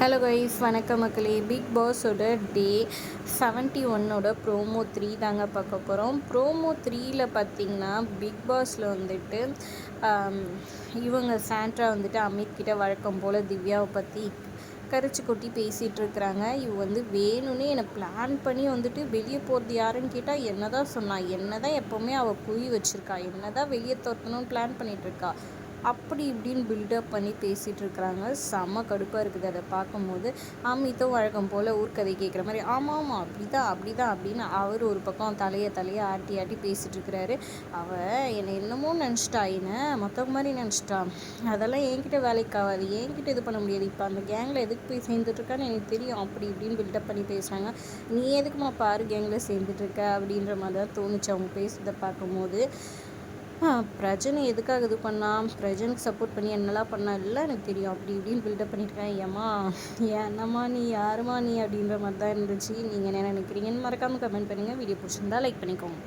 Hello guys வணக்கம் மக்களே. Big பாஸோட டே செவன்ட்டி ஒன்னோட ப்ரோமோ த்ரீ தாங்க பார்க்க போகிறோம் ப்ரோமோ த்ரீயில் பார்த்தீங்கன்னா பிக் பாஸில் வந்துட்டு இவங்க சாண்ட்ரா வந்துட்டு அமித் கிட்ட வழக்கம் போல் திவ்யாவை பற்றி கரைச்சி கொட்டி பேசிகிட்டு இருக்கிறாங்க. இவ வந்து வேணும்னே என்னை பிளான் பண்ணி வந்துட்டு வெளியே போகிறது யாருன்னு கேட்டால் என்ன தான் சொன்னா என்ன தான் எப்போவுமே அவள் குறி வச்சுருக்கா என்ன தான் வெளியே துரத்தணும்னு பிளான் பண்ணிகிட்ருக்கா அப்படி இப்படின்னு பில்டப் பண்ணி பேசிகிட்டு இருக்கிறாங்க. செம்ம கடுப்பாக இருக்குது. அதை பார்க்கும்போது அமித்தும் வழக்கம் போல் ஊர்க்கதை கேட்குற மாதிரி. ஆமாம் ஆமாம் அப்படி தான் அப்படி தான் அப்படின்னு அவர் ஒரு பக்கம் தலையை தலையை ஆட்டி ஆட்டி பேசிகிட்டு இருக்கிறாரு. அவள் என்னை என்னமோ நினச்சிட்டா என்ன மற்றவங்க மாதிரி நினச்சிட்டா. அதெல்லாம் என்கிட்ட வேலைக்கு ஆகாது. என்கிட்ட இது பண்ண முடியாது. இப்போ அந்த கேங்கில் எதுக்கு போய் சேர்ந்துட்டுருக்கான்னு எனக்கு தெரியும். அப்படி இப்படின்னு பில்டப் பண்ணி பேசுகிறாங்க நீ எதுக்குமா பாரு கேங்கில் சேர்ந்துட்டுருக்க? அப்படின்ற மாதிரி தான் தோணுச்சு. அவங்க பேசுகிறத பார்க்கும்போது பிரஜனை எதுக்காக இது பண்ணா? பிரஜனுக்கு சப்போர்ட் பண்ணி என்னெல்லாம் பண்ணா? எல்லாம் எனக்கு தெரியும். அப்படி இப்படின்னு பில்டப் பண்ணியிருக்கேன் ஏம்மா என்னம்மா நீ யாருமா நீ அப்படின்ற மாதிரி தான் இருந்துச்சு. நீங்கள் என்ன நினைக்கிறீங்கன்னு மறக்காமல் கமெண்ட் பண்ணுங்கள் வீடியோ பிடிச்சிருந்தா லைக் பண்ணிக்கோங்க.